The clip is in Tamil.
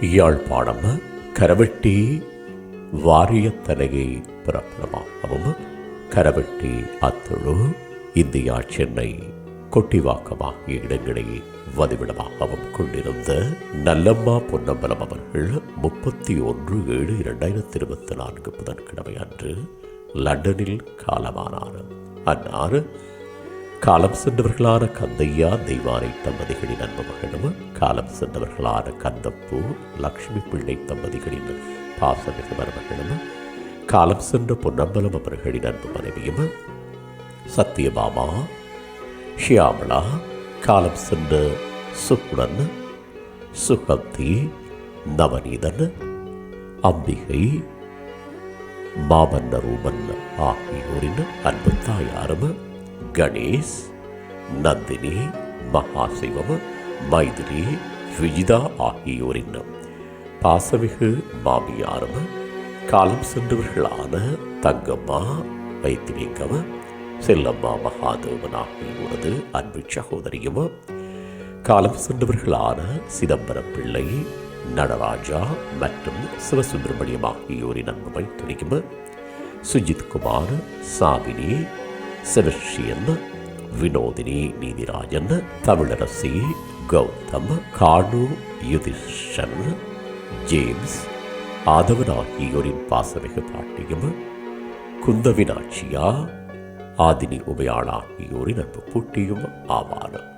யாழ்ப்பாணம் கரவெட்டி வாரியத்தலையை பிரபலமாகவும் கரவெட்டி அத்துழு இந்தியா சென்னை கொட்டிவாக்கம் ஆகிய இடங்களை வதிவிடமாகவும் கொண்டிருந்த நல்லம்மா பொன்னம்பலம் அவர்கள் முப்பத்தி ஒன்று ஏழு இரண்டாயிரத்தி இருபத்தி நான்கு புதன்கிழமை அன்று லண்டனில் காலமானார். அன்னார் காலம் சென்றவர்களான கந்தையா தெய்வானை தம்பதிகளின் அன்பு மகனும்? காலம் சென்றவர்களான கந்தப்பூ லக்ஷ்மி பிள்ளை தம்பதிகளின் பாசமிகு மருமகனும்? காலம் சென்ற பொன்னம்பலம் அவர்களின் அன்பு மனைவியும்? சத்தியபாமா ஷியாமலா காலம் சென்ற சுக்குடன் சுகந்தி நவநீதன் அம்பிகை மாமன்ன ரூபன் ஆகியோரின் அன்பு தாயாரும்? கணேஷ் நந்தினி மகாசிவம் மைதிலி விஜிதா ஆகியோரின் பாசமிகு மாமியாரும் காலம் சென்றவர்களான தங்கம்மா வைத்திலிங்கம் செல்லம்மா மகாதேவன் ஆகியோரது அன்பு சகோதரியும் காலம் சென்றவர்களான சிதம்பரம் பிள்ளை நடராஜா மற்றும் சிவசுப்பிரமணியம் ஆகியோரின் அன்பு மைத்துனியும் சுஜித் குமார் சாமினி செபஸ்டியன் வினோதினி நீதிராஜன் தமிழரசி கௌதம் காணு யுதிஷன் ஜேம்ஸ் ஆதவன் ஆகியோரின் பாசமிகு பாட்டியும் குந்தவினாட்சியா ஆதினி உமையாள் ஆகியோரின் அன்பு பூட்டியும் ஆவார்.